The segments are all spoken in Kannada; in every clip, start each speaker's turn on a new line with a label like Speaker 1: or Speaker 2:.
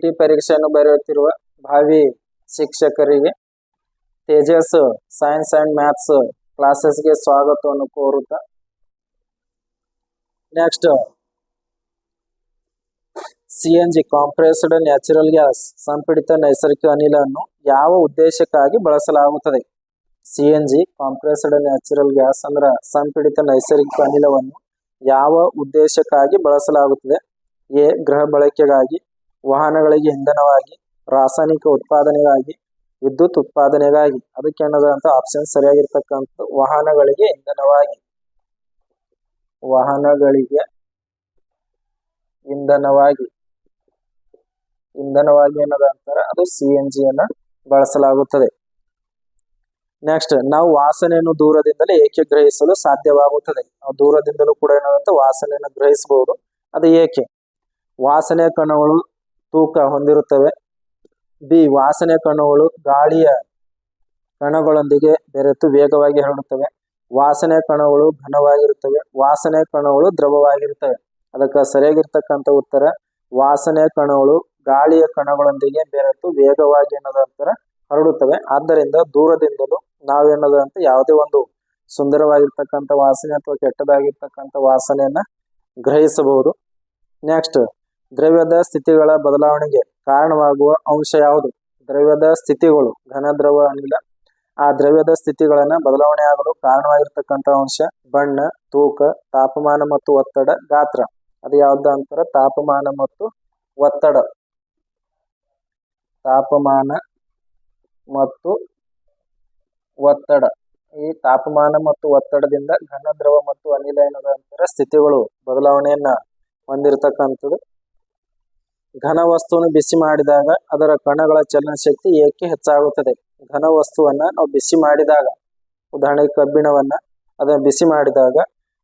Speaker 1: ಟಿ ಪರೀಕ್ಷೆಯನ್ನು ಬರೆಯುತ್ತಿರುವ ಭಾವಿ ಶಿಕ್ಷಕರಿಗೆ ತೇಜಸ್ ಸೈನ್ಸ್ ಅಂಡ್ ಮ್ಯಾಥ್ಸ್ ಕ್ಲಾಸಸ್ಗೆ ಸ್ವಾಗತವನ್ನು ಕೋರುತ್ತಾ. Next, C N G compressed natural gas ಸಂಪೀಡಿತ ನೈಸರ್ಗಿಕ ಅನಿಲವನ್ನು ಯಾವ ಉದ್ದೇಶಕ್ಕಾಗಿ ಬಳಸಲಾಗುತ್ತದೆ? C N G compressed natural gas ಅಂದ್ರ ಸಂಪೀಡಿತ ನೈಸರ್ಗಿಕ ಅನಿಲವನ್ನು ಯಾವ ಉದ್ದೇಶಕ್ಕಾಗಿ ಬಳಸಲಾಗುತ್ತದೆ? ಎ, ಗೃಹ ಬಳಕೆಗಾಗಿ. ವಾಹನಗಳಿಗೆ ಇಂಧನವಾಗಿ, ರಾಸಾಯನಿಕ ಉತ್ಪಾದನೆಗಾಗಿ, ವಿದ್ಯುತ್ ಉತ್ಪಾದನೆಗಾಗಿ. ಅದಕ್ಕೆ ಅನ್ನೋದಂತ ಆಪ್ಷನ್ ಸರಿಯಾಗಿರ್ತಕ್ಕಂಥ ವಾಹನಗಳಿಗೆ ಇಂಧನವಾಗಿ. ವಾಹನಗಳಿಗೆ ಇಂಧನವಾಗಿ. ಇಂಧನವಾಗಿ ಅನ್ನೋದ ಅದು ಸಿ ಎನ್ ಬಳಸಲಾಗುತ್ತದೆ. ನೆಕ್ಸ್ಟ್ ನಾವು ವಾಸನೆಯನ್ನು ದೂರದಿಂದಲೇ ಏಕೆ ಗ್ರಹಿಸಲು ಸಾಧ್ಯವಾಗುತ್ತದೆ? ನಾವು ದೂರದಿಂದಲೂ ಕೂಡ ಏನಾದಂತ ವಾಸನೆಯನ್ನು ಗ್ರಹಿಸಬಹುದು. ಅದು ಏಕೆ? ವಾಸನೆ ಕಣಗಳು ತೂಕ ಹೊಂದಿರುತ್ತವೆ. ಬಿ ವಾಸನೆ ಕಣಗಳು ಗಾಳಿಯ ಕಣಗಳೊಂದಿಗೆ ಬೆರೆತು ವೇಗವಾಗಿ ಹರಡುತ್ತವೆ. ವಾಸನೆ ಕಣಗಳು ಘನವಾಗಿರುತ್ತವೆ. ವಾಸನೆ ಕಣಗಳು ದ್ರವವಾಗಿರುತ್ತವೆ. ಅದಕ್ಕೆ ಸರಿಯಾಗಿರ್ತಕ್ಕಂಥ ಉತ್ತರ, ವಾಸನೆ ಕಣಗಳು ಗಾಳಿಯ ಕಣಗಳೊಂದಿಗೆ ಬೆರೆತು ವೇಗವಾಗಿ ಅನ್ನೋದಂತರ ಹರಡುತ್ತವೆ. ಆದ್ದರಿಂದ ದೂರದಿಂದಲೂ ನಾವೇನದಂತ ಯಾವುದೇ ಒಂದು ಸುಂದರವಾಗಿರ್ತಕ್ಕಂಥ ವಾಸನೆ ಅಥವಾ ಕೆಟ್ಟದಾಗಿರ್ತಕ್ಕಂಥ ವಾಸನೆಯನ್ನ ಗ್ರಹಿಸಬಹುದು. ನೆಕ್ಸ್ಟ್ ದ್ರವ್ಯದ ಸ್ಥಿತಿಗಳ ಬದಲಾವಣೆಗೆ ಕಾರಣವಾಗುವ ಅಂಶ ಯಾವುದು? ದ್ರವ್ಯದ ಸ್ಥಿತಿಗಳು, ಘನ, ದ್ರವ, ಅನಿಲ. ಆ ದ್ರವ್ಯದ ಸ್ಥಿತಿಗಳನ್ನ ಬದಲಾವಣೆ ಆಗಲು ಕಾರಣವಾಗಿರ್ತಕ್ಕಂಥ ಅಂಶ ಬಣ್ಣ, ತೂಕ, ತಾಪಮಾನ ಮತ್ತು ಒತ್ತಡ, ಗಾತ್ರ. ಅದು ಯಾವ್ದು ಅಂತಾರ? ತಾಪಮಾನ ಮತ್ತು ಒತ್ತಡ. ತಾಪಮಾನ ಮತ್ತು ಒತ್ತಡ. ಈ ತಾಪಮಾನ ಮತ್ತು ಒತ್ತಡದಿಂದ ಘನ, ದ್ರವ ಮತ್ತು ಅನಿಲ ಏನದಂತರ ಸ್ಥಿತಿಗಳು ಬದಲಾವಣೆಯನ್ನ ಹೊಂದಿರತಕ್ಕಂಥದ್ದು. ಘನ ವಸ್ತುವನ್ನು ಬಿಸಿ ಮಾಡಿದಾಗ ಅದರ ಕಣಗಳ ಚಲನ ಶಕ್ತಿ ಏಕೆ ಹೆಚ್ಚಾಗುತ್ತದೆ? ಘನ ವಸ್ತುವನ್ನ ನಾವು ಬಿಸಿ ಮಾಡಿದಾಗ, ಉದಾಹರಣೆಗೆ ಕಬ್ಬಿಣವನ್ನ ಅದನ್ನ ಬಿಸಿ ಮಾಡಿದಾಗ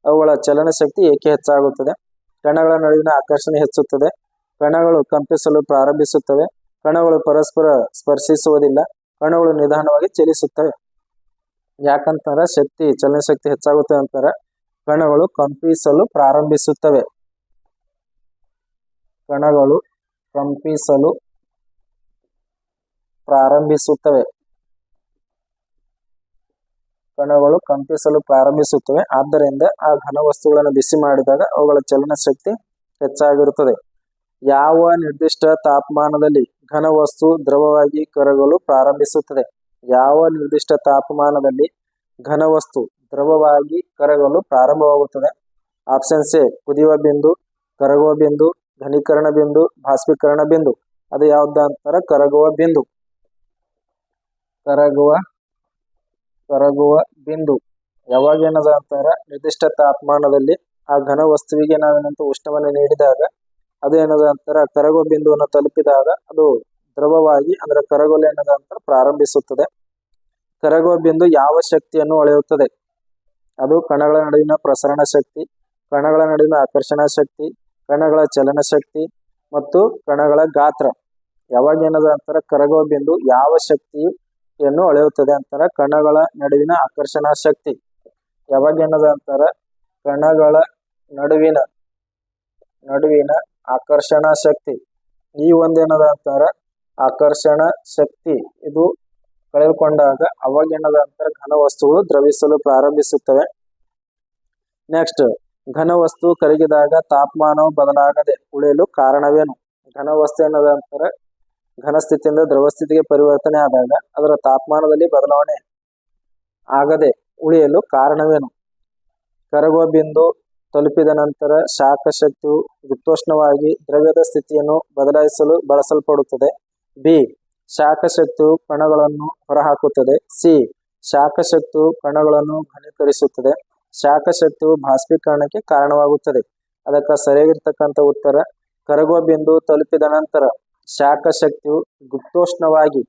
Speaker 1: ಅವುಗಳ ಚಲನ ಶಕ್ತಿ ಏಕೆ ಹೆಚ್ಚಾಗುತ್ತದೆ? ಕಣಗಳ ನಡುವಿನ ಆಕರ್ಷಣೆ ಹೆಚ್ಚುತ್ತದೆ. ಕಣಗಳು ಕಂಪಿಸಲು ಪ್ರಾರಂಭಿಸುತ್ತವೆ. ಕಣಗಳು ಪರಸ್ಪರ ಸ್ಪರ್ಶಿಸುವುದಿಲ್ಲ. ಕಣಗಳು ನಿಧಾನವಾಗಿ ಚಲಿಸುತ್ತವೆ. ಯಾಕಂತಂದ್ರೆ ಶಕ್ತಿ, ಚಲನಶಕ್ತಿ ಶಕ್ತಿ ಹೆಚ್ಚಾಗುತ್ತೆ ಅಂತಾರ. ಕಣಗಳು ಕಂಪಿಸಲು ಪ್ರಾರಂಭಿಸುತ್ತವೆ. ಕಣಗಳು ಕಂಪಿಸಲು ಪ್ರಾರಂಭಿಸುತ್ತವೆ. ಕಣಗಳು ಕಂಪಿಸಲು ಪ್ರಾರಂಭಿಸುತ್ತವೆ. ಆದ್ದರಿಂದ ಆ ಘನ ವಸ್ತುಗಳನ್ನು ಬಿಸಿ ಮಾಡಿದಾಗ ಅವುಗಳ ಚಲನ ಶಕ್ತಿ ಹೆಚ್ಚಾಗಿರುತ್ತದೆ. ಯಾವ ನಿರ್ದಿಷ್ಟ ತಾಪಮಾನದಲ್ಲಿ ಘನ ವಸ್ತು ದ್ರವವಾಗಿ ಕರಗಲು ಪ್ರಾರಂಭಿಸುತ್ತದೆ? ಯಾವ ನಿರ್ದಿಷ್ಟ ತಾಪಮಾನದಲ್ಲಿ ಘನ ವಸ್ತು ದ್ರವವಾಗಿ ಕರಗಲು ಪ್ರಾರಂಭವಾಗುತ್ತದೆ? ಆಪ್ಷನ್ ಎ ಕುದಿಯುವ ಬಿಂದು, ಕರಗುವ ಬಿಂದು ಘನೀಕರಣ ಬಿಂದು ಭಾಸ್ಮೀಕರಣ ಬಿಂದು. ಅದು ಯಾವ್ದು ಅಂತಾರ? ಕರಗುವ ಬಿಂದು. ಕರಗುವ ಕರಗುವ ಬಿಂದು. ಯಾವಾಗ ಏನದ ಅಂತಾರ? ನಿರ್ದಿಷ್ಟ ತಾಪಮಾನದಲ್ಲಿ ಆ ಘನ ವಸ್ತುವಿಗೆ ನಾವೇನಂತ ಉಷ್ಣವನ್ನು ನೀಡಿದಾಗ, ಅದು ಏನದ ಅಂತಾರ? ಕರಗುವ ಬಿಂದುವನ್ನು ತಲುಪಿದಾಗ ಅದು ದ್ರವವಾಗಿ, ಅಂದ್ರೆ ಕರಗಲು ಏನದ ಅಂತಾರ? ಪ್ರಾರಂಭಿಸುತ್ತದೆ. ಕರಗುವ ಬಿಂದು ಯಾವ ಶಕ್ತಿಯನ್ನು ಅಳೆಯುತ್ತದೆ? ಅದು ಕಣಗಳ ನಡುವಿನ ಪ್ರಸರಣ ಶಕ್ತಿ, ಕಣಗಳ ನಡುವಿನ ಆಕರ್ಷಣಾ ಶಕ್ತಿ ಕಣಗಳ ಚಲನ ಶಕ್ತಿ ಮತ್ತು ಕಣಗಳ ಗಾತ್ರ. ಯಾವಾಗ ಏನದ ಅಂತಾರ ಕರಗುವ ಬಿಂದು ಯಾವ ಶಕ್ತಿಯನ್ನು ಅಳೆಯುತ್ತದೆ ಅಂತಾರ ಕಣಗಳ ನಡುವಿನ ಆಕರ್ಷಣಾ ಶಕ್ತಿ. ಯಾವಾಗ ಏನದ ಅಂತಾರ ಕಣಗಳ ನಡುವಿನ ನಡುವಿನ ಆಕರ್ಷಣಾ ಶಕ್ತಿ. ಈ ಒಂದೇನದ ಅಂತಾರ ಆಕರ್ಷಣ ಶಕ್ತಿ. ಇದು ಕಳೆದುಕೊಂಡಾಗ ಅವಾಗ ಏನದ ಅಂತರ ಘನ ವಸ್ತುಗಳು ದ್ರವಿಸಲು ಪ್ರಾರಂಭಿಸುತ್ತವೆ. ನೆಕ್ಸ್ಟ್ ಘನ ವಸ್ತು ಕರಗಿದಾಗ ತಾಪಮಾನವು ಬದಲಾಗದೆ ಉಳಿಯಲು ಕಾರಣವೇನು? ಘನ ವಸ್ತು ಏನದ ಅಂತಾರ ಘನ ಸ್ಥಿತಿಯಿಂದ ದ್ರವ ಸ್ಥಿತಿಗೆ ಪರಿವರ್ತನೆ ಆದಾಗ ಅದರ ತಾಪಮಾನದಲ್ಲಿ ಬದಲಾವಣೆ ಆಗದೆ ಉಳಿಯಲು ಕಾರಣವೇನು? ಕರಗುವ ಬಿಂದು ತಲುಪಿದ ನಂತರ ಶಾಖ ಶಕ್ತಿಯು ಗುಪ್ತೋಷ್ಣವಾಗಿ ದ್ರವ್ಯದ ಸ್ಥಿತಿಯನ್ನು ಬದಲಾಯಿಸಲು ಬಳಸಲ್ಪಡುತ್ತದೆ. ಬಿ ಶಾಖ ಶಕ್ತಿಯು ಕಣಗಳನ್ನು ಹೊರಹಾಕುತ್ತದೆ. ಸಿ ಶಾಖ ಶಕ್ತಿಯು ಕಣಗಳನ್ನು ಘನೀಕರಿಸುತ್ತದೆ. ಶಾಖ ಶಕ್ತಿಯು ಭಾಷ್ಪೀಕರಣಕ್ಕೆ ಕಾರಣವಾಗುತ್ತದೆ. ಅದಕ್ಕೆ ಸರಿಯಾಗಿರ್ತಕ್ಕಂಥ ಉತ್ತರ, ಕರಗುವ ಬಿಂದು ತಲುಪಿದ ನಂತರ ಶಾಖ ಶಕ್ತಿಯು ಗುಪ್ತೋಷ್ಣವಾಗಿ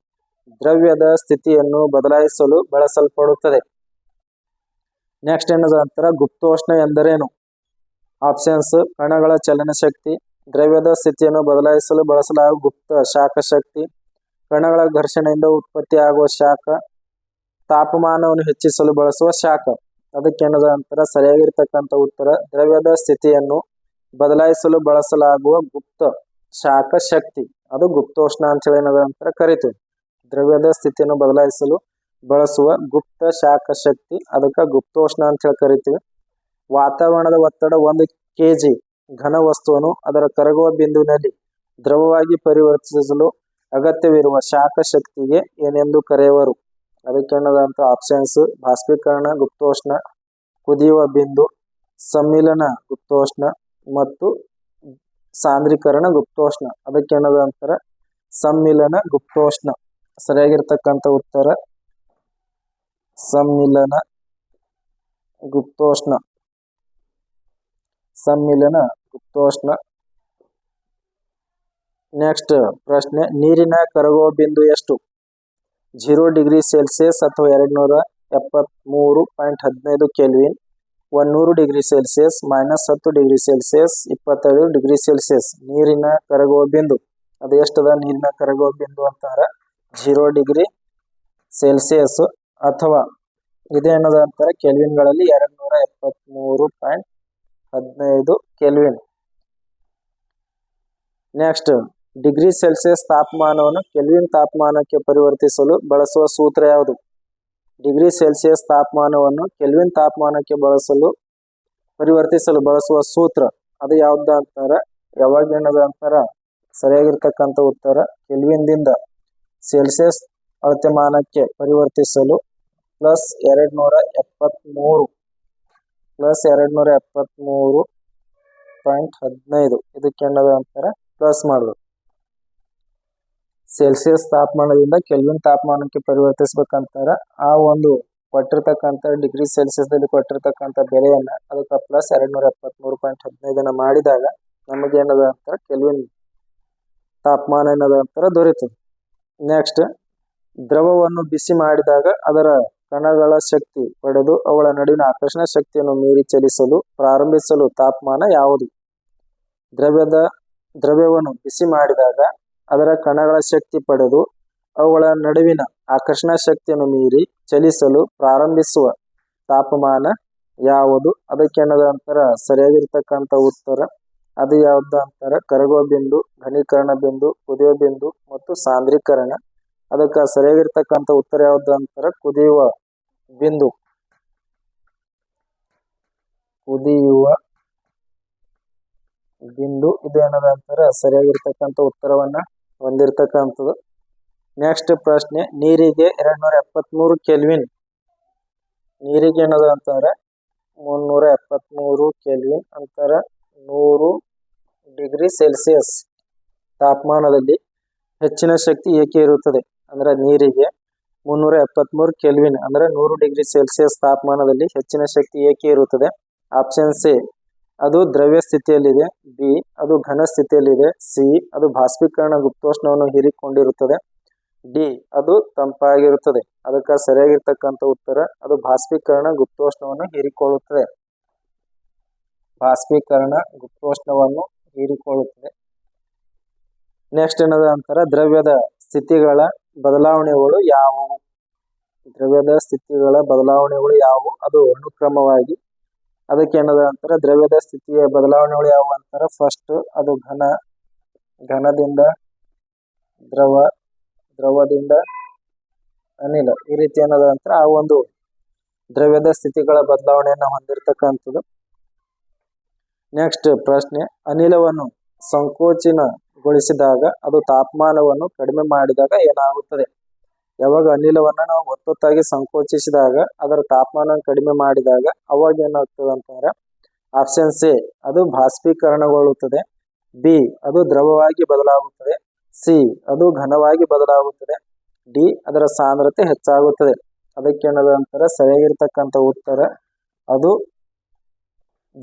Speaker 1: ದ್ರವ್ಯದ ಸ್ಥಿತಿಯನ್ನು ಬದಲಾಯಿಸಲು ಬಳಸಲ್ಪಡುತ್ತದೆ. ನೆಕ್ಸ್ಟ್ ಏನದ ಅಂತರ ಗುಪ್ತೋಷ್ಣ ಎಂದರೇನು? ಆಪ್ಷನ್ಸ್ ಕಣಗಳ ಚಲನ ಶಕ್ತಿ ದ್ರವ್ಯದ ಸ್ಥಿತಿಯನ್ನು ಬದಲಾಯಿಸಲು ಬಳಸಲಾಗುವ ಗುಪ್ತ ಶಾಖ ಶಕ್ತಿ ಕಣಗಳ ಘರ್ಷಣೆಯಿಂದ ಉತ್ಪತ್ತಿಯಾಗುವ ಶಾಖ, ತಾಪಮಾನವನ್ನು ಹೆಚ್ಚಿಸಲು ಬಳಸುವ ಶಾಖ. ಅದಕ್ಕೇನದ ಅಂತರ ಸರಿಯಾಗಿರ್ತಕ್ಕಂಥ ಉತ್ತರ, ದ್ರವ್ಯದ ಸ್ಥಿತಿಯನ್ನು ಬದಲಾಯಿಸಲು ಬಳಸಲಾಗುವ ಗುಪ್ತ ಶಾಖ ಶಕ್ತಿ. ಅದು ಗುಪ್ತೋಷ್ಣ ಅಂತ ಹೇಳಿ ಏನದ ಅಂತರ ಕರಿತೀವಿ ದ್ರವ್ಯದ ಸ್ಥಿತಿಯನ್ನು ಬದಲಾಯಿಸಲು ಬಳಸುವ ಗುಪ್ತ ಶಾಖ ಶಕ್ತಿ, ಅದಕ್ಕೆ ಗುಪ್ತೋಷ್ಣ ಅಂತ ಹೇಳಿ ಕರಿತೀವಿ. ವಾತಾವರಣದ ಒತ್ತಡ ಒಂದು ಕೆಜಿ ಘನ ವಸ್ತುವನ್ನು ಅದರ ಕರಗುವ ಬಿಂದುವಿನಲ್ಲಿ ದ್ರವವಾಗಿ ಪರಿವರ್ತಿಸಲು ಅಗತ್ಯವಿರುವ ಶಾಖ ಶಕ್ತಿಗೆ ಏನೆಂದು ಕರೆಯುವರು? ಅದಕ್ಕೆ ಏನದಂತ ಆಪ್ಷನ್ಸ್ ಬಾಷ್ಪೀಕರಣ ಗುಪ್ತೋಷ್ಣ, ಕುದಿಯುವ ಬಿಂದು, ಸಮ್ಮಿಲನ ಗುಪ್ತೋಷ್ಣ ಮತ್ತು ಸಾಂದ್ರೀಕರಣ ಗುಪ್ತೋಷ್ಣ. ಅದಕ್ಕೆ ಅಂತರ ಸಮ್ಮಿಲನ ಗುಪ್ತೋಷ್ಣ. ಸರಿಯಾಗಿರ್ತಕ್ಕಂಥ ಉತ್ತರ, ಸಮ್ಮಿಲನ ಗುಪ್ತೋಷ್ಣ. ಸಮ್ಮಿಲನ ಗುಪ್ತೋಷ್ಣ. ನೆಕ್ಸ್ಟ್ ಪ್ರಶ್ನೆ, ನೀರಿನ ಕರಗುವ ಬಿಂದು ಎಷ್ಟು? ಜೀರೋ ಡಿಗ್ರಿ ಸೆಲ್ಸಿಯಸ್ ಅಥವಾ ಎರಡು ನೂರ ಎಪ್ಪತ್ತ್ಮೂರು ಪಾಯಿಂಟ್ ಹದಿನೈದು ಕೆಲ್ವಿನ್ ಒಂದೂರು ಡಿಗ್ರಿ ಸೆಲ್ಸಿಯಸ್ ಮೈನಸ್ ಹತ್ತು ಡಿಗ್ರಿ ಸೆಲ್ಸಿಯಸ್ ಇಪ್ಪತ್ತೈದು ಡಿಗ್ರಿ ಸೆಲ್ಸಿಯಸ್ ನೀರಿನ ಕರಗುವ ಬಿಂದು. ಅದು ಎಷ್ಟದ? ನೀರಿನ ಕರಗುವ ಬಿಂದು ಅಂತಾರೆ. ಜೀರೋ ಡಿಗ್ರಿ ಸೆಲ್ಸಿಯಸ್ ಅಥವಾ ಇದೇನದ ಅಂತಾರೆ? ಕೆಲ್ವಿನ್ಗಳಲ್ಲಿ ಎರಡು ನೂರ ಎಪ್ಪತ್ತ್ಮೂರು ಪಾಯಿಂಟ್ ಹದಿನೈದು ಕೆಲ್ವಿನ್. ನೆಕ್ಸ್ಟ್ ಡಿಗ್ರಿ ಸೆಲ್ಸಿಯಸ್ ತಾಪಮಾನವನ್ನು ಕೆಲ್ವಿನ್ ತಾಪಮಾನಕ್ಕೆ ಪರಿವರ್ತಿಸಲು ಬಳಸುವ ಸೂತ್ರ ಯಾವುದು? ಡಿಗ್ರಿ ಸೆಲ್ಸಿಯಸ್ ತಾಪಮಾನವನ್ನು ಕೆಲ್ವಿನ್ ತಾಪಮಾನಕ್ಕೆ ಬಳಸಲು ಪರಿವರ್ತಿಸಲು ಬಳಸುವ ಸೂತ್ರ ಅದು ಯಾವ್ದು ಅಂತಾರ? ಯಾವಾಗ ಏನದ ಅಂತಾರ? ಸರಿಯಾಗಿರ್ತಕ್ಕಂಥ ಉತ್ತರ ಕೆಲ್ವಿನ್ದಿಂದ. ಸೆಲ್ಸಿಯಸ್ ಅಳತೆಮಾನಕ್ಕೆ ಪರಿವರ್ತಿಸಲು ಪ್ಲಸ್ ಎರಡು ನೂರ ಎಪ್ಪತ್ತ್ಮೂರು ಪ್ಲಸ್ ಎರಡು ನೂರ ಎಪ್ಪತ್ತ್ಮೂರು ಪಾಯಿಂಟ್ ಹದಿನೈದು. ಇದಕ್ಕೆ ಏನದ ಅಂತಾರ? ಪ್ಲಸ್ ಮಾಡಬೇಕು ಸೆಲ್ಸಿಯಸ್ ತಾಪಮಾನದಿಂದ ಕೆಲ್ವಿನ್ ತಾಪಮಾನಕ್ಕೆ ಪರಿವರ್ತಿಸ್ಬೇಕಂತಾರ ಆ ಒಂದು ಕೊಟ್ಟಿರ್ತಕ್ಕಂಥ ಡಿಗ್ರಿ ಸೆಲ್ಸಿಯಸ್ದಲ್ಲಿ ಕೊಟ್ಟಿರ್ತಕ್ಕಂಥ ಬೆಲೆಯನ್ನ ಅದಕ್ಕೆ ಪ್ಲಸ್ ಎರಡು ನೂರ ಎಪ್ಪತ್ತ್ಮೂರು ಪಾಯಿಂಟ್ ಹದಿನೈದನ್ನು ಮಾಡಿದಾಗ ನಮಗೆ ಏನದ ಅಂತಾರ ಕೆಲ್ವಿನ್ ತಾಪಮಾನ ಏನದ ಅಂತಾರ ದೊರೆಯುತ್ತದೆ ನೆಕ್ಸ್ಟ್ ದ್ರವವನ್ನು ಬಿಸಿ ಮಾಡಿದಾಗ ಅದರ ಕಣಗಳ ಶಕ್ತಿ ಪಡೆದು ಅವುಗಳ ನಡುವಿನ ಆಕರ್ಷಣ ಶಕ್ತಿಯನ್ನು ಮೀರಿ ಚಲಿಸಲು, ಪ್ರಾರಂಭಿಸಲು ತಾಪಮಾನ ಯಾವುದು? ದ್ರವ್ಯದ ದ್ರವ್ಯವನ್ನು ಬಿಸಿ ಮಾಡಿದಾಗ ಅದರ ಕಣಗಳ ಶಕ್ತಿ ಪಡೆದು ಅವುಗಳ ನಡುವಿನ ಆಕರ್ಷಣ ಶಕ್ತಿಯನ್ನು ಮೀರಿ ಚಲಿಸಲು ಪ್ರಾರಂಭಿಸುವ ತಾಪಮಾನ ಯಾವುದು? ಅದಕ್ಕೆ ಏನದ ಅಂತರ ಸರಿಯಾಗಿರ್ತಕ್ಕಂಥ ಉತ್ತರ. ಅದು ಯಾವ್ದು ಅಂತಾರ? ಕರಗುವ ಬಿಂದು, ಘನೀಕರಣ ಬಿಂದು ಕುದಿಯುವ ಬಿಂದು ಮತ್ತು ಸಾಂದ್ರೀಕರಣ. ಅದಕ್ಕೆ ಸರಿಯಾಗಿರ್ತಕ್ಕಂಥ ಉತ್ತರ ಯಾವ್ದು ಅಂತಾರ? ಕುದಿಯುವ ಬಿಂದು. ಕುದಿಯುವ ಬಿಂದು. ಇದು ಏನದ ಅಂತಾರ? ಸರಿಯಾಗಿರ್ತಕ್ಕಂಥ ಉತ್ತರವನ್ನ ಹೊಂದಿರತಕ್ಕಂಥದ್ದು. ನೆಕ್ಸ್ಟ್ ಪ್ರಶ್ನೆ, ನೀರಿಗೆ ಎರಡು ನೂರ ಎಪ್ಪತ್ತ್ಮೂರು ಕೆಲ್ವಿನ್. ನೀರಿಗೆ ಏನದ ಅಂತಾರೆ? ಮುನ್ನೂರ ಎಪ್ಪತ್ತ್ಮೂರು ಕೆಲ್ವಿನ್ ಅಂತಾರೆ. ನೂರು ಡಿಗ್ರಿ ಸೆಲ್ಸಿಯಸ್ ತಾಪಮಾನದಲ್ಲಿ ಹೆಚ್ಚಿನ ಶಕ್ತಿ ಏಕೆ ಇರುತ್ತದೆ? ಅಂದ್ರೆ ನೀರಿಗೆ ಮುನ್ನೂರ ಎಪ್ಪತ್ತ್ಮೂರು ಕೆಲ್ವಿನ್ ಅಂದ್ರೆ ನೂರು ಡಿಗ್ರಿ ಸೆಲ್ಸಿಯಸ್ ತಾಪಮಾನದಲ್ಲಿ ಹೆಚ್ಚಿನ ಶಕ್ತಿ ಏಕೆ ಇರುತ್ತದೆ? ಆಪ್ಷನ್ ಸಿ ಅದು ದ್ರವ್ಯ ಸ್ಥಿತಿಯಲ್ಲಿದೆ. ಬಿ ಅದು ಘನ ಸ್ಥಿತಿಯಲ್ಲಿದೆ. ಸಿ ಅದು ಬಾಷ್ಪೀಕರಣ ಗುಪ್ತೋಷ್ಣವನ್ನು ಹೀರಿಕೊಂಡಿರುತ್ತದೆ. ಡಿ ಅದು ತಂಪಾಗಿರುತ್ತದೆ. ಅದಕ್ಕೆ ಸರಿಯಾಗಿರ್ತಕ್ಕಂಥ ಉತ್ತರ, ಅದು ಬಾಷ್ಪೀಕರಣ ಗುಪ್ತೋಷ್ಣವನ್ನು ಹೀರಿಕೊಳ್ಳುತ್ತದೆ. ಬಾಷ್ಪೀಕರಣ ಗುಪ್ತೋಷ್ಣವನ್ನು ಹೀರಿಕೊಳ್ಳುತ್ತದೆ. ನೆಕ್ಸ್ಟ್ ಏನದ ಅಂತಾರ, ದ್ರವ್ಯದ ಸ್ಥಿತಿಗಳ ಬದಲಾವಣೆಗಳು ಯಾವುವು? ದ್ರವ್ಯದ ಸ್ಥಿತಿಗಳ ಬದಲಾವಣೆಗಳು ಯಾವುವು? ಅದು ಅನುಕ್ರಮವಾಗಿ ಅದಕ್ಕೆ ಏನದ ಅಂತಾರೆ, ದ್ರವ್ಯದ ಸ್ಥಿತಿಯ ಬದಲಾವಣೆಗಳು ಯಾವ ಅಂತಾರೆ. ಫಸ್ಟ್ ಅದು ಘನ, ಘನದಿಂದ ದ್ರವ, ದ್ರವದಿಂದ ಅನಿಲ. ಈ ರೀತಿ ಏನದ ಅಂತಾರೆ, ಆ ಒಂದು ದ್ರವ್ಯದ ಸ್ಥಿತಿಗಳ ಬದಲಾವಣೆಯನ್ನು ಹೊಂದಿರತಕ್ಕಂಥದ್ದು. ನೆಕ್ಸ್ಟ್ ಪ್ರಶ್ನೆ, ಅನಿಲವನ್ನು ಸಂಕೋಚನಗೊಳಿಸಿದಾಗ ಅದು ತಾಪಮಾನವನ್ನು ಕಡಿಮೆ ಮಾಡಿದಾಗ ಏನಾಗುತ್ತದೆ? ಯಾವಾಗ ಅನಿಲವನ್ನ ನಾವು ಒತ್ತೊತ್ತಾಗಿ ಸಂಕೋಚಿಸಿದಾಗ, ಅದರ ತಾಪಮಾನ ಕಡಿಮೆ ಮಾಡಿದಾಗ ಅವಾಗ ಏನಾಗ್ತದೆ ಅಂತಂದ್ರೆ, ಆಪ್ಷನ್ ಸಿ, ಅದು ಬಾಷ್ಪೀಕರಣಗೊಳ್ಳುತ್ತದೆ. ಬಿ, ಅದು ದ್ರವವಾಗಿ ಬದಲಾಗುತ್ತದೆ. ಸಿ, ಅದು ಘನವಾಗಿ ಬದಲಾಗುತ್ತದೆ. ಡಿ, ಅದರ ಸಾಂದ್ರತೆ ಹೆಚ್ಚಾಗುತ್ತದೆ. ಅದಕ್ಕೆ ಏನದು ಅಂತಾರೆ? ಸರಿಯಾಗಿರ್ತಕ್ಕಂಥ ಉತ್ತರ, ಅದು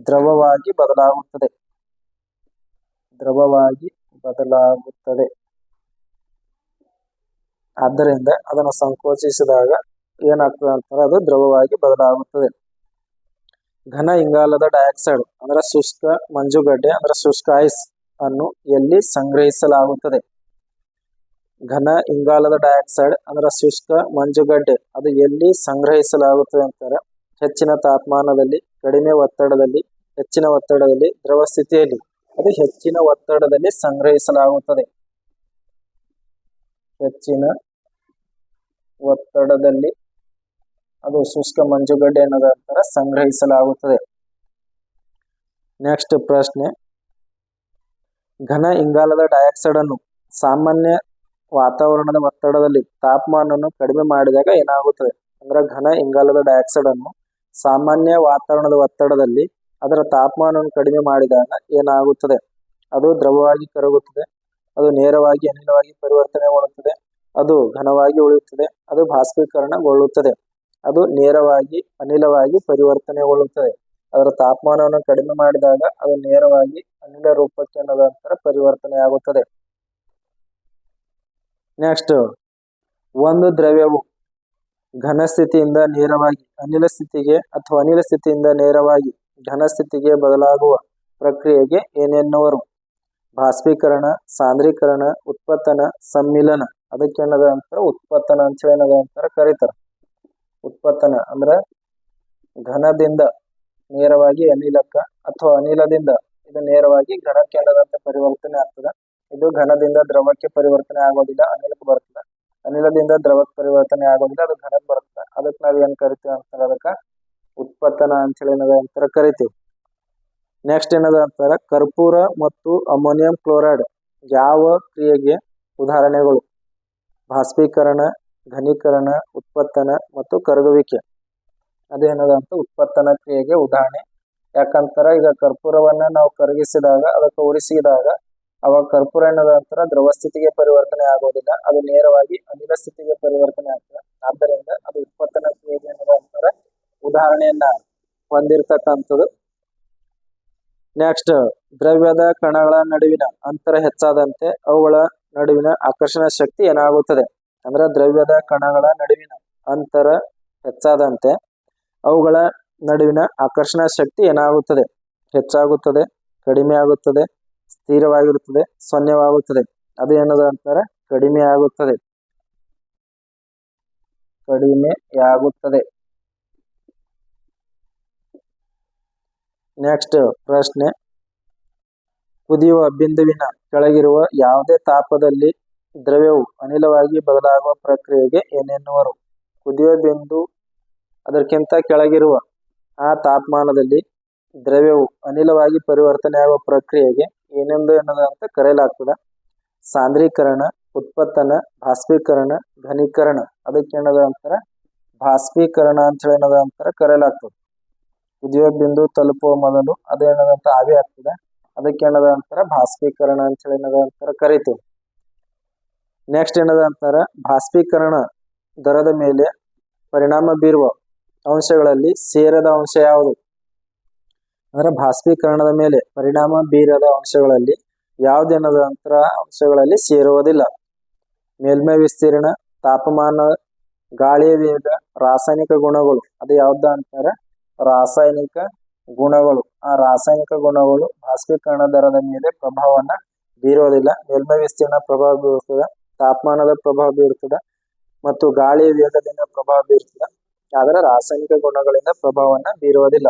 Speaker 1: ದ್ರವವಾಗಿ ಬದಲಾಗುತ್ತದೆ. ದ್ರವವಾಗಿ ಬದಲಾಗುತ್ತದೆ. ಆದ್ದರಿಂದ ಅದನ್ನು ಸಂಕೋಚಿಸಿದಾಗ ಏನಾಗ್ತದೆ ಅಂತಂದ್ರೆ ಅದು ದ್ರವವಾಗಿ ಬದಲಾಗುತ್ತದೆ. ಘನ ಇಂಗಾಲದ ಡೈಆಕ್ಸೈಡ್ ಅಂದ್ರೆ ಶುಷ್ಕ ಮಂಜುಗಡ್ಡೆ ಅಂದ್ರೆ ಶುಷ್ಕ ಐಸ್ ಅನ್ನು ಎಲ್ಲಿ ಸಂಗ್ರಹಿಸಲಾಗುತ್ತದೆ? ಘನ ಇಂಗಾಲದ ಡೈಆಕ್ಸೈಡ್ ಅಂದ್ರೆ ಶುಷ್ಕ ಮಂಜುಗಡ್ಡೆ ಅದು ಎಲ್ಲಿ ಸಂಗ್ರಹಿಸಲಾಗುತ್ತದೆ ಅಂತಾರೆ? ಹೆಚ್ಚಿನ ತಾಪಮಾನದಲ್ಲಿ, ಕಡಿಮೆ ಒತ್ತಡದಲ್ಲಿ, ಹೆಚ್ಚಿನ ಒತ್ತಡದಲ್ಲಿ, ದ್ರವ ಸ್ಥಿತಿಯಲ್ಲಿ ಅದು ಹೆಚ್ಚಿನ ಒತ್ತಡದಲ್ಲಿ ಸಂಗ್ರಹಿಸಲಾಗುತ್ತದೆ. ಹೆಚ್ಚಿನ ಒತ್ತಡದಲ್ಲಿ ಅದು ಶುಷ್ಕ ಮಂಜುಗಡ್ಡೆ ಅನ್ನೋದರ ಸಂಗ್ರಹಿಸಲಾಗುತ್ತದೆ. ನೆಕ್ಸ್ಟ್ ಪ್ರಶ್ನೆ. ಘನ ಇಂಗಾಲದ ಡೈಆಕ್ಸೈಡ್ ಅನ್ನು ಸಾಮಾನ್ಯ ವಾತಾವರಣದ ಒತ್ತಡದಲ್ಲಿ ತಾಪಮಾನವನ್ನು ಕಡಿಮೆ ಮಾಡಿದಾಗ ಏನಾಗುತ್ತದೆ? ಅಂದ್ರೆ ಘನ ಇಂಗಾಲದ ಡೈಆಕ್ಸೈಡ್ ಅನ್ನು ಸಾಮಾನ್ಯ ವಾತಾವರಣದ ಒತ್ತಡದಲ್ಲಿ ಅದರ ತಾಪಮಾನವನ್ನು ಕಡಿಮೆ ಮಾಡಿದಾಗ ಏನಾಗುತ್ತದೆ? ಅದು ದ್ರವವಾಗಿ ಕರಗುತ್ತದೆ. ಅದು ನೇರವಾಗಿ ಅನಿಲವಾಗಿ ಪರಿವರ್ತನೆಗೊಳ್ಳುತ್ತದೆ. ಅದು ಘನವಾಗಿ ಉಳಿಯುತ್ತದೆ, ಅದು ಭಾಸ್ಕೀಕರಣಗೊಳ್ಳುತ್ತದೆ ಅದು ನೇರವಾಗಿ ಅನಿಲವಾಗಿ ಪರಿವರ್ತನೆಗೊಳ್ಳುತ್ತದೆ. ಅದರ ತಾಪಮಾನವನ್ನು ಕಡಿಮೆ ಮಾಡಿದಾಗ ಅದು ನೇರವಾಗಿ ಅನಿಲ ರೂಪಕ್ಕೆ ನಂತರ ಪರಿವರ್ತನೆ ಆಗುತ್ತದೆ ನೆಕ್ಸ್ಟ್ ಒಂದು ದ್ರವ್ಯವು ಘನ ಸ್ಥಿತಿಯಿಂದ ನೇರವಾಗಿ ಅನಿಲ ಸ್ಥಿತಿಗೆ ಅಥವಾ ಅನಿಲ ಸ್ಥಿತಿಯಿಂದ ನೇರವಾಗಿ ಘನ ಸ್ಥಿತಿಗೆ ಬದಲಾಗುವ ಪ್ರಕ್ರಿಯೆಗೆ ಏನೆನ್ನುವರು? ಬಾಷ್ಪೀಕರಣ ಸಾಂದ್ರೀಕರಣ, ಉತ್ಪತ್ತನ, ಸಮ್ಮಿಲನ. ಅದಕ್ಕೆ ಏನದ ಅಂತಾರ? ಉತ್ಪತ್ತನ ಅಂತ ಏನದ ಅಂತಾರ? ಕರೀತಾರ. ಉತ್ಪತ್ತನ ಅಂದ್ರ ಘನದಿಂದ ನೇರವಾಗಿ ಅನಿಲಕ್ಕ ಅಥವಾ ಅನಿಲದಿಂದ ಇದು ನೇರವಾಗಿ ಘನಕ್ಕೆ ಅನ್ನದಂತ ಪರಿವರ್ತನೆ ಆಗ್ತದೆ. ಇದು ಘನದಿಂದ ದ್ರವಕ್ಕೆ ಪರಿವರ್ತನೆ ಆಗೋದಿಲ್ಲ, ಅನಿಲಕ್ಕೆ ಬರ್ತದೆ ಅನಿಲದಿಂದ ದ್ರವಕ್ಕೆ ಪರಿವರ್ತನೆ ಆಗೋದಿಲ್ಲ, ಅದು ಘನಕ್ಕೆ ಬರ್ತದೆ ಅದಕ್ಕೆ ನಾವ್ ಏನ್ ಕರಿತೀವಿ ಅಂತಂದ್ರೆ ಅದಕ್ಕ ಉತ್ಪತ್ತನ ಅಂತ ಹೇಳಿ ಏನದ ಅಂತಾರ ಕರಿತೀವಿ. ನೆಕ್ಸ್ಟ್ ಏನದ ಅಂತಾರ? ಕರ್ಪೂರ ಮತ್ತು ಅಮೋನಿಯಂ ಕ್ಲೋರೈಡ್ ಯಾವ ಕ್ರಿಯೆಗೆ ಉದಾಹರಣೆಗಳು? ಬಾಷ್ಪೀಕರಣ ಘನೀಕರಣ, ಉತ್ಪತ್ತನ ಮತ್ತು ಕರಗುವಿಕೆ. ಅದೇನದ ಅಂತ ಉತ್ಪತ್ತನ ಕ್ರಿಯೆಗೆ ಉದಾಹರಣೆ. ಯಾಕಂತಾರ ಈಗ ಕರ್ಪೂರವನ್ನ ನಾವು ಕರಗಿಸಿದಾಗ, ಅದಕ್ಕೆ ಉರಿಸಿದಾಗ, ಅವಾಗ ಕರ್ಪೂರ ಏನದ ಅಂತಾರ? ದ್ರವ ಸ್ಥಿತಿಗೆ ಪರಿವರ್ತನೆ ಆಗೋದಿಲ್ಲ. ಅದು ನೇರವಾಗಿ ಅನಿಲ ಸ್ಥಿತಿಗೆ ಪರಿವರ್ತನೆ ಆಗ್ತದೆ. ಆದ್ದರಿಂದ ಅದು ಉತ್ಪತ್ತನ ಕ್ರಿಯೆಗೆ ಏನದ ಅಂತಾರ? ಉದಾಹರಣೆಯನ್ನ ಹೊಂದಿರತಕ್ಕಂಥದ್ದು. ನೆಕ್ಸ್ಟ್ ದ್ರವ್ಯದ ಕಣಗಳ ನಡುವಿನ ಅಂತರ ಹೆಚ್ಚಾದಂತೆ ಅವುಗಳ ನಡುವಿನ ಆಕರ್ಷಣ ಶಕ್ತಿ ಏನಾಗುತ್ತದೆ? ಅಂದ್ರೆ ದ್ರವ್ಯದ ಕಣಗಳ ನಡುವಿನ ಅಂತರ ಹೆಚ್ಚಾದಂತೆ ಅವುಗಳ ನಡುವಿನ ಆಕರ್ಷಣ ಶಕ್ತಿ ಏನಾಗುತ್ತದೆ? ಹೆಚ್ಚಾಗುತ್ತದೆ, ಕಡಿಮೆ ಆಗುತ್ತದೆ, ಸ್ಥಿರವಾಗಿರುತ್ತದೆ, ಸೊನ್ನೆವಾಗುತ್ತದೆ. ಅದು ಏನದ ಅಂತಾರೆ? ಕಡಿಮೆ ಆಗುತ್ತದೆ. ಕಡಿಮೆಯಾಗುತ್ತದೆ ನೆಕ್ಸ್ಟ್ ಪ್ರಶ್ನೆ. ಕುದಿಯುವ ಬಿಂದುವಿನ ಕೆಳಗಿರುವ ಯಾವುದೇ ತಾಪದಲ್ಲಿ ದ್ರವ್ಯವು ಅನಿಲವಾಗಿ ಬದಲಾಗುವ ಪ್ರಕ್ರಿಯೆಗೆ ಏನೆನ್ನುವರು? ಕುದಿಯುವ ಬಿಂದು ಅದಕ್ಕಿಂತ ಕೆಳಗಿರುವ ಆ ತಾಪಮಾನದಲ್ಲಿ ದ್ರವ್ಯವು ಅನಿಲವಾಗಿ ಪರಿವರ್ತನೆಯಾಗುವ ಪ್ರಕ್ರಿಯೆಗೆ ಏನೆಂದು ಎನ್ನುವುದಂತ ಕರೆಯಲಾಗ್ತದೆ. ಸಾಂದ್ರೀಕರಣ, ಉತ್ಪತ್ತನ ಭಾಸ್ಪೀಕರಣ ಘನೀಕರಣ, ಅದಕ್ಕೆ ಏನದ ಅಂತಾರ ಭಾಸ್ಪೀಕರಣ ಅಂತ ಹೇಳಿ ಏನದ ಅಂತಾರ ಕರೆಯಲಾಗ್ತದೆ. ಕುದಿಯುವ ಬಿಂದು ತಲುಪುವ ಮೊದಲು ಅದೇನದಂತ ಆವಿ ಆಗ್ತದೆ. ಅದಕ್ಕೆ ಏನದ ಅಂತಾರ? ಭಾಸ್ಪೀಕರಣ ಅಂತ ಹೇಳಿ ಏನದ ಅಂತಾರ? ಕರಿತೀವಿ. ನೆಕ್ಸ್ಟ್ ಏನದ ಅಂತಾರ? ಭಾಸ್ಪೀಕರಣ ದರದ ಮೇಲೆ ಪರಿಣಾಮ ಬೀರುವ ಅಂಶಗಳಲ್ಲಿ ಸೇರದ ಅಂಶ ಯಾವುದು? ಅಂದ್ರೆ ಭಾಸ್ಪೀಕರಣದ ಮೇಲೆ ಪರಿಣಾಮ ಬೀರದ ಅಂಶಗಳಲ್ಲಿ ಯಾವುದೇನದ ಅಂತರ? ಅಂಶಗಳಲ್ಲಿ ಸೇರುವುದಿಲ್ಲ. ಮೇಲ್ಮೈ ವಿಸ್ತೀರ್ಣ, ತಾಪಮಾನ, ಗಾಳಿಯ ವೇಗ, ರಾಸಾಯನಿಕ ಗುಣಗಳು, ಅದು ಯಾವ್ದ ಅಂತಾರ? ರಾಸಾಯನಿಕ ಗುಣಗಳು. ಆ ರಾಸಾಯನಿಕ ಗುಣಗಳು ಬಾಷ್ಪೀಕರಣ ದರದ ಮೇಲೆ ಪ್ರಭಾವವನ್ನ ಬೀರೋದಿಲ್ಲ. ಮೇಲ್ಮೈ ವಿಸ್ತೀರ್ಣ ಪ್ರಭಾವ ಬೀರುತ್ತದೆ. ತಾಪಮಾನದ ಪ್ರಭಾವ ಬೀರುತ್ತದೆ. ಮತ್ತು ಗಾಳಿಯ ವೇಗದಿಂದ ಪ್ರಭಾವ ಬೀರುತ್ತದೆ. ಆದರೆ ರಾಸಾಯನಿಕ ಗುಣಗಳಿಂದ ಪ್ರಭಾವವನ್ನ ಬೀರುವುದಿಲ್ಲ.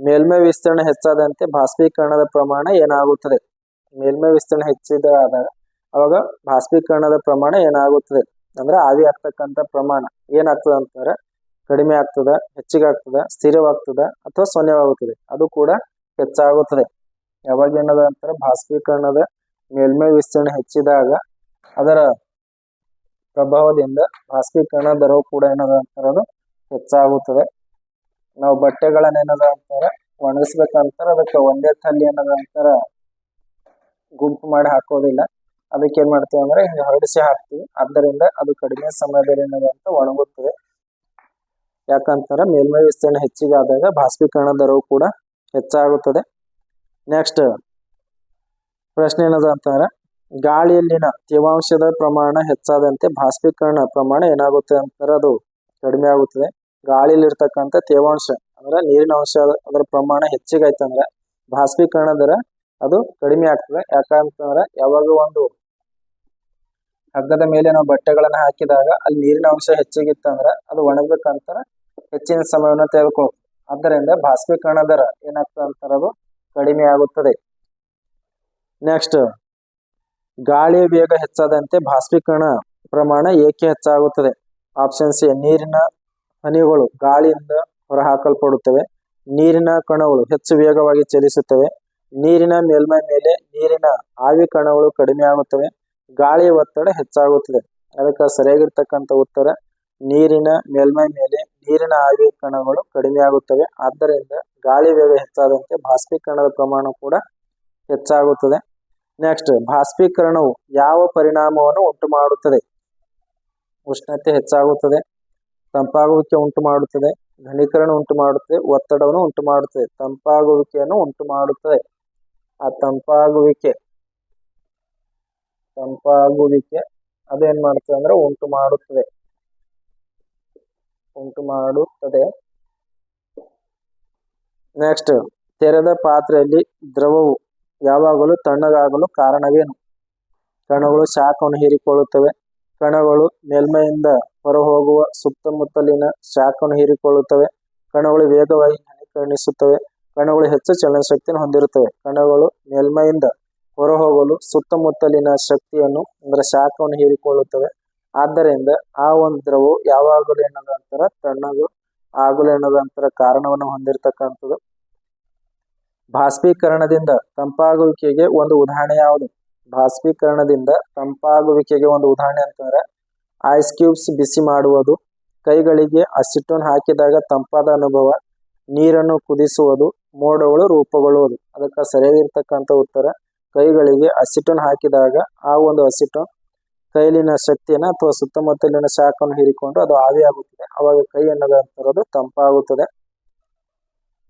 Speaker 1: ಮೇಲ್ಮೈ ವಿಸ್ತೀರ್ಣ ಹೆಚ್ಚಾದಂತೆ ಬಾಷ್ಪೀಕರಣದ ಪ್ರಮಾಣ ಏನಾಗುತ್ತದೆ? ಮೇಲ್ಮೈ ವಿಸ್ತೀರ್ಣ ಹೆಚ್ಚಿದಾದಾಗ ಅವಾಗ ಬಾಷ್ಪೀಕರಣದ ಪ್ರಮಾಣ ಏನಾಗುತ್ತದೆ? ಅಂದ್ರೆ ಆವಿ ಆಗ್ತಕ್ಕಂಥ ಪ್ರಮಾಣ ಏನಾಗ್ತದೆ ಅಂತಾರೆ ಕಡಿಮೆ ಆಗ್ತದ, ಹೆಚ್ಚಿಗೆ ಆಗ್ತದ, ಸ್ಥಿರವಾಗ್ತದ ಅಥವಾ ಸೊನ್ನೆವಾಗುತ್ತದೆ ಅದು ಕೂಡ ಹೆಚ್ಚಾಗುತ್ತದೆ. ಯಾವಾಗ ಏನದ ಅಂತಾರೆ ಭಾಸ್ಕೀಕರಣದ ಮೇಲ್ಮೈ ವಿಸ್ತೀರ್ಣ ಹೆಚ್ಚಿದಾಗ ಅದರ ಪ್ರಭಾವದಿಂದ ಬಾಷ್ಪೀಕರಣ ದರವು ಕೂಡ ಏನದ ಅಂತಾರೆ ಅದು ಹೆಚ್ಚಾಗುತ್ತದೆ. ನಾವು ಬಟ್ಟೆಗಳನ್ನ ಏನದ ಅಂತಾರೆ ಒಣಗಿಸ್ಬೇಕಂತಾರೆ ಅದಕ್ಕೆ ಒಂದೇ ತಲ್ಲಿ ಏನದ ಅಂತಾರ ಗುಂಪು ಮಾಡಿ ಹಾಕೋದಿಲ್ಲ. ಅದಕ್ಕೆ ಏನ್ ಮಾಡ್ತೀವಿ ಅಂದ್ರೆ ಹರಡಿಸಿ ಹಾಕ್ತಿವಿ. ಆದ್ದರಿಂದ ಅದು ಕಡಿಮೆ ಸಮಯದಲ್ಲಿ ಏನದ ಅಂತ ಒಣಗುತ್ತದೆ. ಯಾಕಂತಾರ ಮೇಲ್ಮೈ ವಿಸ್ತೀರ್ಣ ಹೆಚ್ಚಿಗೆ ಆದಾಗ ಬಾಷ್ಪೀಕರಣ ದರವು ಕೂಡ ಹೆಚ್ಚಾಗುತ್ತದೆ. ನೆಕ್ಸ್ಟ್ ಪ್ರಶ್ನೆ ಏನದ ಅಂತಂದ್ರೆ, ಗಾಳಿಯಲ್ಲಿನ ತೇವಾಂಶದ ಪ್ರಮಾಣ ಹೆಚ್ಚಾದಂತೆ ಬಾಷ್ಪೀಕರಣ ಪ್ರಮಾಣ ಏನಾಗುತ್ತೆ ಅಂತಂದ್ರೆ ಅದು ಕಡಿಮೆ ಆಗುತ್ತದೆ. ಗಾಳಿಯಲ್ಲಿರ್ತಕ್ಕಂಥ ತೇವಾಂಶ ಅಂದ್ರೆ ನೀರಿನ ಅಂಶ ಅದರ ಪ್ರಮಾಣ ಹೆಚ್ಚಿಗಾಯ್ತಂದ್ರೆ ಬಾಷ್ಪೀಕರಣ ದರ ಅದು ಕಡಿಮೆ ಆಗ್ತದೆ. ಯಾಕಂತಂದ್ರೆ ಯಾವಾಗ ಒಂದು ಹಗ್ಗದ ಮೇಲೆ ನಾವು ಬಟ್ಟೆಗಳನ್ನ ಹಾಕಿದಾಗ ಅಲ್ಲಿ ನೀರಿನ ಅಂಶ ಹೆಚ್ಚಿಗಿತ್ತಂದ್ರ ಅದು ಒಣಗ್ಬೇಕಂತಾರ ಹೆಚ್ಚಿನ ಸಮಯವನ್ನು ತೆಗೆದುಕೊಳ್ಳುತ್ತೆ ಆದ್ದರಿಂದ ಬಾಷ್ಪೀಕರಣ ದರ ಏನಾಗ್ತದೆ ಅಂತಾರೆ ಅದು ಕಡಿಮೆ ಆಗುತ್ತದೆ. ನೆಕ್ಸ್ಟ್ ಗಾಳಿಯ ವೇಗ ಹೆಚ್ಚಾದಂತೆ ಬಾಷ್ಪೀಕರಣ ಪ್ರಮಾಣ ಏಕೆ ಹೆಚ್ಚಾಗುತ್ತದೆ? ಆಪ್ಷನ್ ಸಿ ನೀರಿನ ಹನಿಗಳು ಗಾಳಿಯಿಂದ ಹೊರಹಾಕಲ್ಪಡುತ್ತವೆ. ನೀರಿನ ಕಣಗಳು ಹೆಚ್ಚು ವೇಗವಾಗಿ ಚಲಿಸುತ್ತವೆ. ನೀರಿನ ಮೇಲ್ಮೈ ಮೇಲೆ ನೀರಿನ ಆವಿ ಕಣಗಳು ಕಡಿಮೆ ಆಗುತ್ತವೆ. ಗಾಳಿಯ ಒತ್ತಡ ಹೆಚ್ಚಾಗುತ್ತದೆ. ಅದಕ್ಕೆ ಸರಿಯಾಗಿರ್ತಕ್ಕಂಥ ಉತ್ತರ, ನೀರಿನ ಮೇಲ್ಮೈ ಮೇಲೆ ನೀರಿನ ಆವಿ ಕಣಗಳು ಕಡಿಮೆ ಆಗುತ್ತವೆ. ಆದ್ದರಿಂದ ಗಾಳಿ ವೇಗ ಹೆಚ್ಚಾದಂತೆ ಬಾಷ್ಪೀಕರಣದ ಪ್ರಮಾಣ ಕೂಡ ಹೆಚ್ಚಾಗುತ್ತದೆ. ನೆಕ್ಸ್ಟ್ ಬಾಷ್ಪೀಕರಣವು ಯಾವ ಪರಿಣಾಮವನ್ನು ಉಂಟು ಮಾಡುತ್ತದೆ ಉಷ್ಣತೆ ಹೆಚ್ಚಾಗುತ್ತದೆ, ತಂಪಾಗುವಿಕೆ ಉಂಟು ಮಾಡುತ್ತದೆ ಘನೀಕರಣ ಉಂಟು ಮಾಡುತ್ತದೆ ಒತ್ತಡವನ್ನು ಉಂಟು ಮಾಡುತ್ತದೆ ತಂಪಾಗುವಿಕೆಯನ್ನು ಉಂಟು ಮಾಡುತ್ತದೆ ಆ ತಂಪಾಗುವಿಕೆ ತಂಪಾಗುವಿಕೆ ಅದೇನ್ ಮಾಡ್ತದೆ ಅಂದ್ರೆ ಉಂಟು ಮಾಡುತ್ತದೆ ಉಂಟು ಮಾಡುತ್ತದೆ. ನೆಕ್ಸ್ಟ್ ತೆರೆದ ಪಾತ್ರೆಯಲ್ಲಿ ದ್ರವವು ಯಾವಾಗಲೂ ತಣ್ಣಗಾಗಲು ಕಾರಣವೇನು? ಕಣಗಳು ಶಾಖವನ್ನು ಹೀರಿಕೊಳ್ಳುತ್ತವೆ. ಕಣಗಳು ಮೇಲ್ಮೈಯಿಂದ ಹೊರಹೋಗುವ ಸುತ್ತಮುತ್ತಲಿನ ಶಾಖವನ್ನು ಹೀರಿಕೊಳ್ಳುತ್ತವೆ. ಕಣಗಳು ವೇಗವಾಗಿ ಘನೀಕರಣಿಸುತ್ತವೆ ಕಣಗಳು ಹೆಚ್ಚು ಚಲನಶಕ್ತಿಯನ್ನು ಹೊಂದಿರುತ್ತವೆ. ಕಣಗಳು ಮೇಲ್ಮೈಯಿಂದ ಹೊರಹೋಗಲು ಸುತ್ತಮುತ್ತಲಿನ ಶಕ್ತಿಯನ್ನು, ಅಂದ್ರೆ ಶಾಖವನ್ನು ಹೀರಿಕೊಳ್ಳುತ್ತವೆ. ಆದ್ದರಿಂದ ಆ ಒಂದು ದ್ರವವು ಯಾವಾಗಲೂ ಏನದ ಅಂತಾರ ತಣ್ಣಗು, ಆಗಲು ಏನದ ಕಾರಣವನ್ನು ಹೊಂದಿರತಕ್ಕಂಥದ್ದು. ಭಾಸ್ಪೀಕರಣದಿಂದ ತಂಪಾಗುವಿಕೆಗೆ ಒಂದು ಉದಾಹರಣೆ ಯಾವುದು? ಭಾಸ್ಪೀಕರಣದಿಂದ ತಂಪಾಗುವಿಕೆಗೆ ಒಂದು ಉದಾಹರಣೆ ಅಂತಂದ್ರೆ ಐಸ್ ಕ್ಯೂಬ್ಸ್ ಬಿಸಿ ಮಾಡುವುದು, ಕೈಗಳಿಗೆ ಅಸಿಟೋನ್ ಹಾಕಿದಾಗ ತಂಪಾದ ಅನುಭವ, ನೀರನ್ನು ಕುದಿಸುವುದು, ಮೋಡಗಳು ರೂಪುಗೊಳ್ಳುವುದು. ಅದಕ್ಕೆ ಸರಿಯಾಗಿರ್ತಕ್ಕಂಥ ಉತ್ತರ, ಕೈಗಳಿಗೆ ಅಸಿಟೋನ್ ಹಾಕಿದಾಗ ಆ ಒಂದು ಅಸಿಟೋನ್ ಕೈಲಿನ ಶಕ್ತಿಯನ್ನು ಅಥವಾ ಸುತ್ತಮುತ್ತಲಿನ ಶಾಖವನ್ನು ಹೀರಿಕೊಂಡು ಅದು ಆವಿಯಾಗುತ್ತದೆ. ಅವಾಗ ಕೈ ಅನ್ನೋದು ಅಂತರೋದು ತಂಪಾಗುತ್ತದೆ.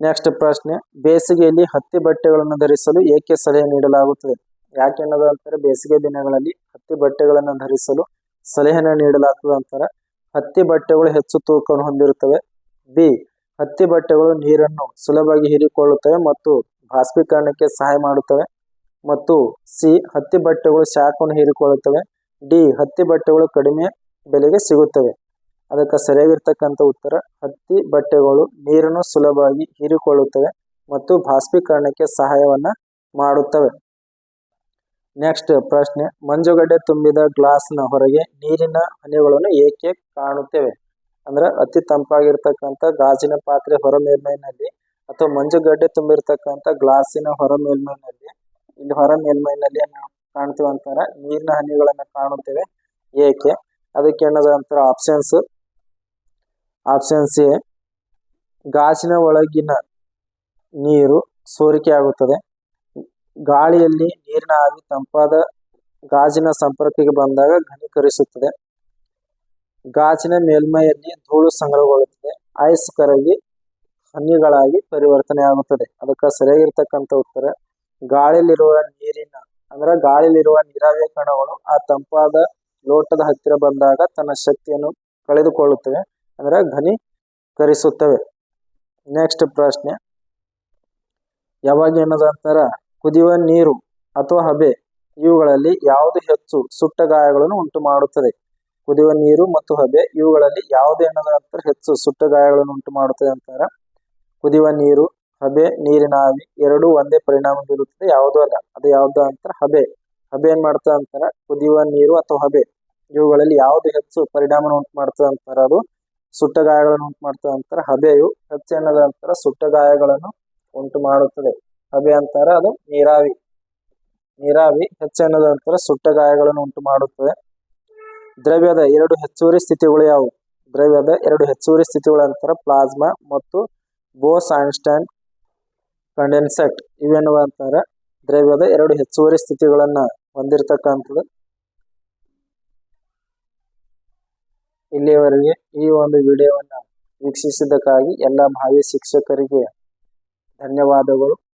Speaker 1: ನೆಕ್ಸ್ಟ್ ಪ್ರಶ್ನೆ, ಬೇಸಿಗೆಯಲ್ಲಿ ಹತ್ತಿ ಬಟ್ಟೆಗಳನ್ನು ಧರಿಸಲು ಏಕೆ ಸಲಹೆ ನೀಡಲಾಗುತ್ತದೆ? ಯಾಕೆ ಅನ್ನೋದು ಅಂತಾರೆ ಬೇಸಿಗೆ ದಿನಗಳಲ್ಲಿ ಹತ್ತಿ ಬಟ್ಟೆಗಳನ್ನು ಧರಿಸಲು ಸಲಹೆಯನ್ನು ನೀಡಲಾಗ್ತದೆ ಅಂತಾರೆ. ಹತ್ತಿ ಬಟ್ಟೆಗಳು ಹೆಚ್ಚು ತೂಕವನ್ನು ಹೊಂದಿರುತ್ತವೆ. ಬಿ ಹತ್ತಿ ಬಟ್ಟೆಗಳು ನೀರನ್ನು ಸುಲಭವಾಗಿ ಹೀರಿಕೊಳ್ಳುತ್ತವೆ ಮತ್ತು ಬಾಷ್ಪೀಕರಣಕ್ಕೆ ಸಹಾಯ ಮಾಡುತ್ತವೆ. ಮತ್ತು ಸಿ ಹತ್ತಿ ಬಟ್ಟೆಗಳು ಶಾಖವನ್ನು ಹೀರಿಕೊಳ್ಳುತ್ತವೆ. ಡಿ, ಹತ್ತಿ ಬಟ್ಟೆಗಳು ಕಡಿಮೆ ಬೆಲೆಗೆ ಸಿಗುತ್ತವೆ. ಅದಕ್ಕೆ ಸರಿಯಾಗಿರ್ತಕ್ಕಂಥ ಉತ್ತರ, ಹತ್ತಿ ಬಟ್ಟೆಗಳು ನೀರನ್ನು ಸುಲಭವಾಗಿ ಹೀರಿಕೊಳ್ಳುತ್ತವೆ ಮತ್ತು ಬಾಷ್ಪೀಕರಣಕ್ಕೆ ಸಹಾಯವನ್ನ ಮಾಡುತ್ತವೆ. ನೆಕ್ಸ್ಟ್ ಪ್ರಶ್ನೆ, ಮಂಜುಗಡ್ಡೆ ತುಂಬಿದ ಗ್ಲಾಸ್ನ ಹೊರಗೆ ನೀರಿನ ಹನಿಗಳನ್ನು ಏಕೆ ಕಾಣುತ್ತೇವೆ? ಅಂದ್ರೆ ಅತಿ ತಂಪಾಗಿರ್ತಕ್ಕಂಥ ಗಾಜಿನ ಪಾತ್ರೆ ಹೊರ ಮೇಲ್ಮೈನಲ್ಲಿ ಅಥವಾ ಮಂಜುಗಡ್ಡೆ ತುಂಬಿರ್ತಕ್ಕಂಥ ಗ್ಲಾಸಿನ ಹೊರ ಮೇಲ್ಮೈನಲ್ಲಿ, ಇಲ್ಲಿ ಹೊರ ಮೇಲ್ಮೈನಲ್ಲಿ ಕಾಣ್ತೀವಿ ಅಂತಾರೆ. ನೀರಿನ ಹನಿಗಳನ್ನ ಕಾಣುತ್ತೇವೆ. ಏಕೆ? ಅದಕ್ಕೆ ಏನದ ಅಂತಾರೆ? ಆಪ್ಷನ್ಸ್ ಆಪ್ಷನ್ಸ್ ಎ ಗಾಜಿನ ಒಳಗಿನ ನೀರು ಸೋರಿಕೆ ಆಗುತ್ತದೆ. ಗಾಳಿಯಲ್ಲಿ ನೀರಿನ ಆಗಿ ತಂಪಾದ ಗಾಜಿನ ಸಂಪರ್ಕಕ್ಕೆ ಬಂದಾಗ ಘನೀಕರಿಸುತ್ತದೆ. ಗಾಜಿನ ಮೇಲ್ಮೈಯಲ್ಲಿ ಧೂಳು ಸಂಗ್ರಹಗೊಳ್ಳುತ್ತದೆ. ಐಸ್ ಕರಗಿ ಹನಿಗಳಾಗಿ ಪರಿವರ್ತನೆ ಆಗುತ್ತದೆ ಅದಕ್ಕೆ ಸರಿಯಾಗಿರ್ತಕ್ಕಂಥ ಉತ್ತರ, ಗಾಳಿಯಲ್ಲಿರುವ ನೀರಿನ ಅಂದ್ರೆ ಗಾಳಿಯಲ್ಲಿರುವ ನೀರಾವಿಯ ಕಣಗಳು ಆ ತಂಪಾದ ಲೋಟದ ಹತ್ತಿರ ಬಂದಾಗ ತನ್ನ ಶಕ್ತಿಯನ್ನು ಕಳೆದುಕೊಳ್ಳುತ್ತವೆ ಅಂದ್ರೆ ಘನೀಕರಿಸುತ್ತವೆ ನೆಕ್ಸ್ಟ್ ಪ್ರಶ್ನೆ. ಯಾವಾಗ ಏನದ ಅಂತಾರ ಕುದಿಯುವ ನೀರು ಅಥವಾ ಹಬೆ ಇವುಗಳಲ್ಲಿ ಯಾವುದು ಹೆಚ್ಚು ಸುಟ್ಟ ಗಾಯಗಳನ್ನು ಉಂಟು ಮಾಡುತ್ತದೆ ಕುದಿಯುವ ನೀರು ಮತ್ತು ಹಬೆ ಇವುಗಳಲ್ಲಿ ಯಾವುದು ಏನದ ಹೆಚ್ಚು ಸುಟ್ಟ ಗಾಯಗಳನ್ನು ಉಂಟು ಮಾಡುತ್ತದೆ ಅಂತಾರ? ಕುದಿಯುವ ನೀರು ಹಬೆ ನೀರಿನ ಆವಿ ಎರಡೂ ಒಂದೇ ಪರಿಣಾಮ ಬೀರುತ್ತದೆ. ಯಾವುದೂ ಅಲ್ಲ, ಅದು ಯಾವ್ದು ಅಂತ ಹಬೆ. ಹಬೆ ಏನ್ ಮಾಡ್ತದೆ ಅಂತಾರ, ಕುದಿಯುವ ನೀರು ಅಥವಾ ಹಬೆ. ಇವುಗಳಲ್ಲಿ ಯಾವುದು ಹೆಚ್ಚು ಪರಿಣಾಮ ಉಂಟು ಮಾಡ್ತದೆ ಅಂತಾರ ಅದು. ಸುಟ್ಟ ಗಾಯಗಳನ್ನು ಉಂಟು ಮಾಡ್ತದೆ ಅಂತಾರ ಹಬೆಯು. ಹೆಚ್ಚು ಏನದ ಅಂತಾರ ಸುಟ್ಟ ಗಾಯಗಳನ್ನು ಉಂಟು ಮಾಡುತ್ತದೆ ಹಬೆ ಅಂತಾರ ಅದು ನೀರಾವಿ. ನೀರಾವಿ ಹೆಚ್ಚು ಏನದ ಅಂತಾರ ಸುಟ್ಟ ಗಾಯಗಳನ್ನು ಉಂಟು ಮಾಡುತ್ತದೆ ದ್ರವ್ಯದ ಎರಡು ಹೆಚ್ಚುವರಿ ಸ್ಥಿತಿಗಳು ಯಾವುವು? ದ್ರವ್ಯದ ಎರಡು ಹೆಚ್ಚುವರಿ ಸ್ಥಿತಿಗಳು ಅಂತಾರ ಪ್ಲಾಸ್ಮಾ ಮತ್ತು ಬೋಸ್ ಐನ್ಸ್ಟೈನ್ ಕಂಡೆನ್ಸೆಟ್ ಇವೆನ್ನುವ ಅಂತಾರೆ. ದ್ರವ್ಯದ ಎರಡು ಹೆಚ್ಚುವರಿ ಸ್ಥಿತಿಗಳನ್ನು ಹೊಂದಿರತಕ್ಕಂಥದ್ದು. ಇಲ್ಲಿಯವರೆಗೆ ಈ ಒಂದು ವಿಡಿಯೋವನ್ನು ವೀಕ್ಷಿಸಿದ್ದಕ್ಕಾಗಿ ಎಲ್ಲ ಭಾವಿ ಶಿಕ್ಷಕರಿಗೆ ಧನ್ಯವಾದಗಳು.